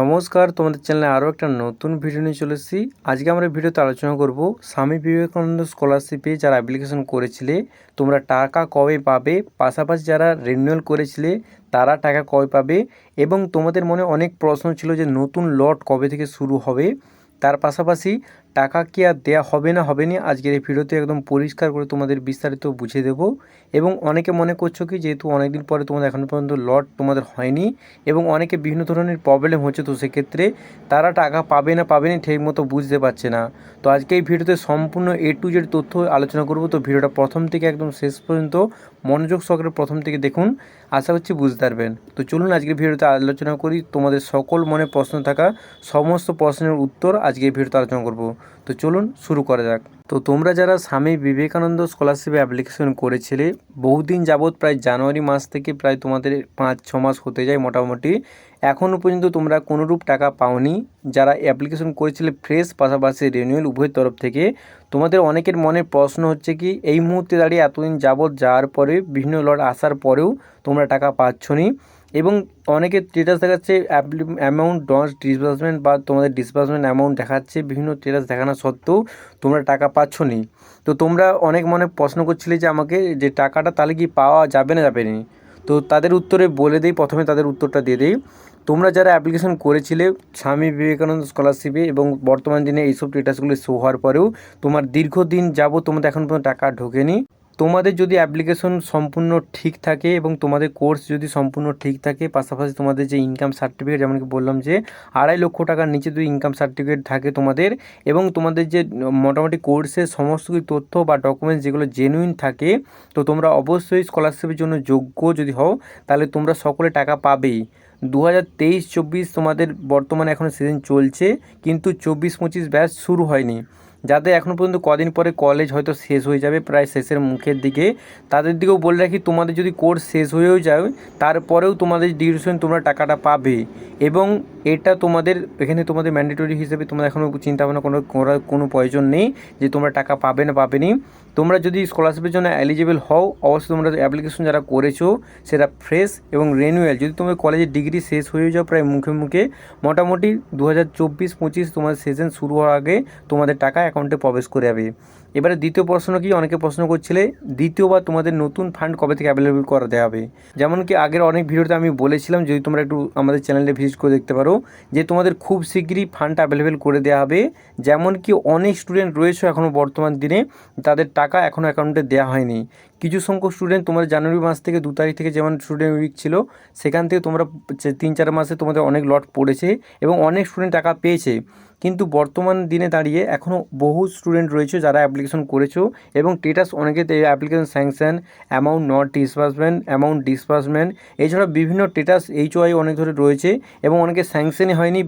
নমস্কার, তোমাদের চ্যানেলে আরও একটা নতুন ভিডিও নিয়ে চলে এসেছি। আজকে আমরা ভিডিওতে আলোচনা করব স্বামী বিবেকানন্দ স্কলারশিপে যারা অ্যাপ্লিকেশন করেছিলে, তোমরা টাকা কবে পাবে? পাশাপাশি যারা রিনিউয়াল করেছিলে, তারা টাকা কবে পাবে? এবং তোমাদের মনে অনেক প্রশ্ন ছিল যে নতুন লট কবে থেকে শুরু হবে? তার পাশাপাশি টাকা কি আর দেওয়া হবে না হবে না আজকের এই ভিডিওতে একদম পরিষ্কার করে তোমাদের বিস্তারিত বুঝিয়ে দেবো। এবং অনেকে মনে করছ কি, যেহেতু অনেকদিন পরে তোমাদের এখনও পর্যন্ত লট তোমাদের হয়নি এবং অনেকে বিভিন্ন ধরনের প্রবলেম হচ্ছে, তো সেক্ষেত্রে তারা টাকা পাবে না পাবে না ঠিক মতো বুঝতে পারছে না। তো আজকে এই ভিডিওতে সম্পূর্ণ এ টু জেড তথ্য আলোচনা করব। তো ভিডিওটা প্রথম থেকে একদম শেষ পর্যন্ত মনোযোগ সহকারে প্রথম থেকে দেখুন, আশা করছি বুঝতে পারবেন। তো চলুন আজকের ভিডিওতে আলোচনা করি। তোমাদের সকল মনে প্রশ্ন থাকা সমস্ত প্রশ্নের উত্তর আজকে এই ভিডিওতে আলোচনা করব। তো চলুন শুরু করা যাক। তো তোমরা যারা স্বামী বিবেকানন্দ স্কলারশিপে অ্যাপ্লিকেশন করেছিলে, বহুদিন যাবৎ প্রায় জানুয়ারি মাস থেকে প্রায় তোমাদের পাঁচ, ছ মাস হতে যায় মোটামুটি। এখনও পর্যন্ত তোমরা কোনোরূপ টাকা পাওনি। যারা অ্যাপ্লিকেশন করেছিলে ফ্রেশ পাশাপাশি রিনিউয়াল উভয়ের তরফ থেকে, তোমাদের অনেকের মনে প্রশ্ন হচ্ছে কি, এই মুহূর্তে দাঁড়িয়ে এতদিন যাবৎ যাওয়ার পরে, বিভিন্ন লট আসার পরেও তোমরা টাকা পাচ্ছ নি। এবং অনেকে স্টেটাস দেখাচ্ছে অ্যামাউন্ট ডস ডিসবার্সমেন্ট বা তোমাদের ডিসবার্সমেন্ট অ্যামাউন্ট দেখাচ্ছে বিভিন্ন স্টেটাস দেখানো সত্ত্বেও তোমরা টাকা পাচ্ছ নি তো তোমরা অনেক মনে প্রশ্ন করছিলে যে আমাকে যে টাকাটা তাহলে কি পাওয়া যাবে না যাবে না? তো তাদের উত্তরে বলে দিই, প্রথমে তাদের উত্তরটা দিয়ে দিই। তোমরা যারা অ্যাপ্লিকেশন করেছিলে স্বামী বিবেকানন্দ স্কলারশিপে এবং বর্তমান দিনে এইসব স্টেটাসগুলো শো হওয়ার পরেও তোমার দীর্ঘদিন যাব তোমাদের এখন পর্যন্ত টাকা ঢোকেনি। তোমাদের যদি অ্যাপ্লিকেশন সম্পূর্ণ ঠিক থাকে এবং তোমাদের কোর্স যদি সম্পূর্ণ ঠিক থাকে, পাশাপাশি তোমাদের যে ইনকাম সার্টিফিকেট যেমন কি বললাম যে আড়াই লক্ষ টাকার নিচে যদি ইনকাম সার্টিফিকেট থাকে তোমাদের এবং তোমাদের যে মোটামুটি কোর্সের সমস্ত তথ্য বা ডকুমেন্টস যেগুলো জেনুইন থাকে, তো তোমরা অবশ্যই স্কলারশিপের জন্য যোগ্য যদি হও, তাহলে তোমরা সকলে টাকা পাবেই। দু হাজার তেইশ, চব্বিশ তোমাদের বর্তমানে এখন সিজন চলছে, কিন্তু চব্বিশ, পঁচিশ ব্যাচ শুরু হয়নি। যাদের এখনও পর্যন্ত কদিন পরে কলেজ হয়তো শেষ হয়ে যাবে, প্রায় শেষের মুখের দিকে। তাদের দিকেও বলে রাখি, তোমাদের যদি কোর্স শেষ হয়েও যায়, তারপরেও তোমাদের ডিউরেশন তোমরা টাকাটা পাবে। এবং এটা তোমাদের, এখানে তোমাদের ম্যান্ডেটরি হিসেবে তোমরা এখনও চিন্তা ভাবনা কোনো, করার কোনো প্রয়োজন নেই যে তোমরা টাকা পাবে না পাবে নি। তোমরা যদি স্কলারশিপের জন্য এলিজিবল হও, অবশ্যই তোমরা অ্যাপ্লিকেশন যারা করেছ, সেটা ফ্রেশ এবং রেনুয়াল যদি তোমার কলেজের ডিগ্রি শেষ হয়ে যাও প্রায় মুখে মুখে, মোটামুটি দু হাজার চব্বিশ, পঁচিশ তোমাদের সেশন শুরু হওয়ার আগে তোমাদের টাকা অ্যাকাউন্টে প্রবেশ করে যাবে। এবারে দ্বিতীয় প্রশ্ন কি? অনেকে প্রশ্ন করছিলে, দ্বিতীয়বার তোমাদের নতুন ফান্ড কবে থেকে অ্যাভেলেবল করা দেওয়া হবে? যেমন কি আগের অনেক ভিডিওতে আমি বলেছিলাম, যদি তোমরা একটু আমাদের চ্যানেলে ভিজিট করে দেখতে পারো, যে তোমাদের খুব শীঘ্রই ফান্ড অ্যাভেলেবেল করে দেওয়া হবে। যেমন কি অনেক স্টুডেন্ট রয়েছে এখনও বর্তমান দিনে, তাদের টাকা এখনও অ্যাকাউন্টে দেওয়া হয়নি। কিছু সংখ্যক স্টুডেন্ট তোমার জানুয়ারি মাস থেকে দু তারিখ থেকে যেমন স্টুডেন্ট উইক ছিল, সেখান থেকে তোমরা তিন চার মাসে তোমাদের অনেক লট পড়েছে এবং অনেক স্টুডেন্ট টাকা পেয়েছে। কিন্তু বর্তমান দিনে দাঁড়িয়ে এখনও বহু স্টুডেন্ট রয়েছে যারা অ্যাপ্লিকেশন করেছ এবং টেটাস অনেকে application sanction amount not disbursement amount disbursement এছাড়া বিভিন্ন টেটাস এইচ ওয়াই অনেক ধরে রয়েছে এবং অনেকে স্যাংশনই হয়নি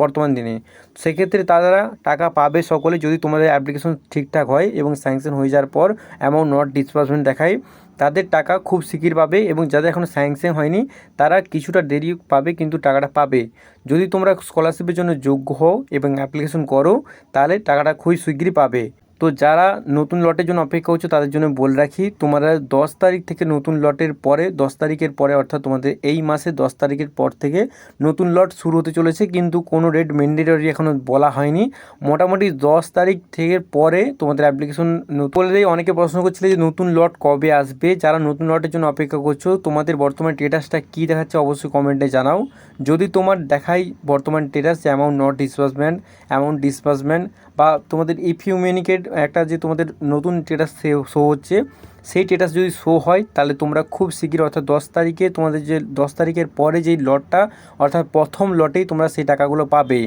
বর্তমান দিনে। সেক্ষেত্রে তারা টাকা পাবে সকলে যদি তোমাদের অ্যাপ্লিকেশন ঠিকঠাক হয় এবং স্যাংশন হয়ে যাওয়ার পর অ্যামাউন্ট নট ডিসবার্সমেন্ট দেখায় তাদের টাকা খুব শিগগির পাবে এবং যাদের এখনও স্যাংশন হয়নি, তারা কিছুটা দেরি পাবে কিন্তু টাকাটা পাবে। যদি তোমরা স্কলারশিপের জন্য যোগ্য হও এবং অ্যাপ্লিকেশন করো, তাহলে টাকাটা খুবই শিগগিরই পাবে। তো যারা নতুন লটের জন্য অপেক্ষা করছ, তাদের জন্য বলে রাখি, তোমরা দশ তারিখ থেকে নতুন লটের পরে, দশ তারিখের পরে, অর্থাৎ তোমাদের এই মাসে দশ তারিখের পর থেকে নতুন লট শুরু হতে চলেছে, কিন্তু কোনো রেট ম্যান্ডেটরি এখনও বলা হয়নি। মোটামুটি দশ তারিখ থেকে পরে তোমাদের অ্যাপ্লিকেশন বলে অনেকে প্রশ্ন করছিলে যে নতুন লট কবে আসবে? যারা নতুন লটের জন্য অপেক্ষা করছ, তোমাদের বর্তমান স্টেটাসটা কী দেখাচ্ছে অবশ্যই কমেন্টে জানাও। যদি তোমার দেখাই বর্তমান status amount not disbursement amount disbursement বা তোমাদের ইফ ইউ মিউনিকেট একটা যে তোমাদের নতুন স্টেটাস শো হচ্ছে সেই স্টেটাস যদি শো হয়, তাহলে তোমরা খুব শীঘ্র অর্থাৎ দশ তারিখে তোমাদের যে, দশ তারিখের পরে যেই লটটা অর্থাৎ প্রথম লটেই তোমরা সেই টাকাগুলো পাবে।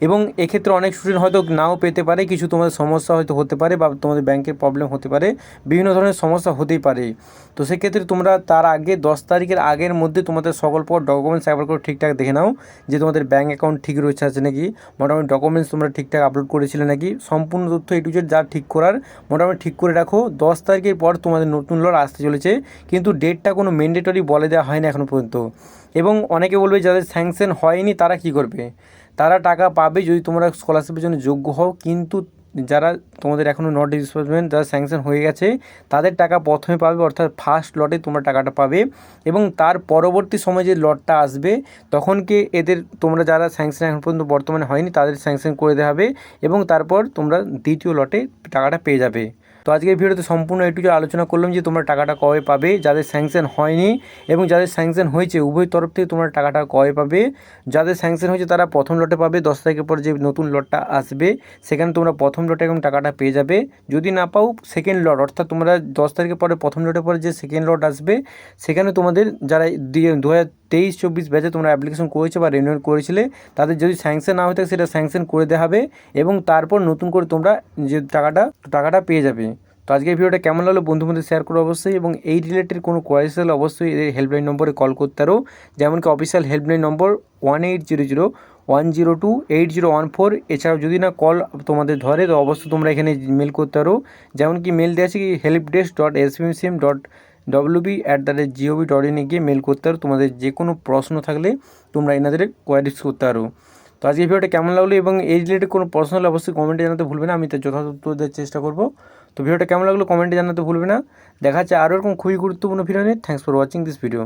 এবং এক্ষেত্রে অনেক স্টুডেন্ট হয়তো নাও পেতে পারে, কিছু তোমাদের সমস্যা হয়তো হতে পারে বা তোমাদের ব্যাংকের প্রবলেম হতে পারে, বিভিন্ন ধরনের সমস্যা হতেই পারে। তো সেক্ষেত্রে তোমরা তার আগে দশ তারিখের আগের মধ্যে তোমাদের সকল পর ডকুমেন্টস একবার করে ঠিকঠাক দেখে নাও, যে তোমাদের ব্যাঙ্ক অ্যাকাউন্ট ঠিক রয়েছে আছে নাকি, মোটামুটি ডকুমেন্টস তোমরা ঠিকঠাক আপলোড করেছিলে নাকি, সম্পূর্ণ তথ্য এটু যা ঠিক করার, মোটামুটি ঠিক করে রাখো। দশ তারিখের পর তোমাদের নতুন লট আসতে চলেছে, কিন্তু ডেটটা কোনো ম্যান্ডেটরি বলে দেওয়া হয়নি এখনও পর্যন্ত। এবং অনেকে বলবে যাদের স্যাংশন হয়নি তারা কি করবে? তারা টাকা পাবে যদি তোমরা স্কলারশিপের জন্য যোগ্য হও, কিন্তু যারা তোমাদের এখনও নট ডিসবার্সমেন্ট যারা স্যাংশন হয়ে গেছে, তাদের টাকা প্রথমে পাবে, অর্থাৎ ফার্স্ট লটে তোমরা টাকাটা পাবে এবং তার পরবর্তী সময় যে লটটা আসবে, তখন কি এদের তোমরা যারা স্যাংশন এখন পর্যন্ত বর্তমানে হয়নি, তাদের স্যাংশন করে দেওয়া হবে এবং তারপর তোমরা দ্বিতীয় লটে টাকাটা পেয়ে যাবে। তো আজকের ভিডিওতে সম্পূর্ণ একটু এটুকু আলোচনা করলাম যে তোমরা টাকাটা কবে পাবে, যাদের স্যাংশন হয়নি এবং যাদের স্যাংশন হয়েছে, উভয় তরফ থেকে তোমরা টাকাটা কবে পাবে? যাদের স্যাংশন হয়েছে তারা প্রথম লটে পাবে, দশ তারিখের পর যে নতুন লটটা আসবে, সেখানে তোমরা প্রথম লটে এখন টাকাটা পেয়ে যাবে। যদি না পাও সেকেন্ড লট অর্থাৎ তোমরা দশ তারিখের পরে, প্রথম লটের পরে যে সেকেন্ড লট আসবে, সেখানে তোমাদের যারা দিয়ে দু হাজার তেইশ চব্বিশ ব্যাচে তোমরা অ্যাপ্লিকেশন করেছ বা রিনিউয়াল করেছিলে, তাদের যদি স্যাংশন না হয়ে থাকে সেটা স্যাংশন করে দেওয়া হবে এবং তারপর নতুন করে তোমরা যে টাকাটা টাকাটা পেয়ে যাবে। তো আজকের ভিডিওটা কেমন লাগল বন্ধু মধ্যে শেয়ার করো অবশ্যই এবং এই রিলেটেড কোনো কোয়ারিজ হলে অবশ্যই এদের হেল্পলাইন নম্বরে কল করতে পারো। যেমন কি official helpline number one eight zero zero one zero two eight zero one four এছাড়াও যদি না কল তোমাদের ধরে, তো অবশ্যই তোমরা এখানে মেল করতে পারো। যেমন কি মেল দেওয়া আছে কি help desk dot S dot WB at the rate GOB dot ইনে গিয়ে মেল করতে পারো। তোমাদের যে কোনো প্রশ্ন থাকলে তোমরা এনাদের কোয়ারিজ করতে পারো। তো আজকে ভিডিওটা কেমন লাগল এবং এই রিলেটেড কোনো প্রশ্ন হলে অবশ্যই কমেন্টে জানাতে ভুলবে না। আমি তার যথাযথ দেওয়ার চেষ্টা করব। তো ভিডিওটা কেমন লাগল কমেন্টে জানাতে ভুলবে না। দেখা যাচ্ছে আরও এরকম খুবই গুরুত্বপূর্ণ ভিডিও নিয়ে। Thanks for watching this video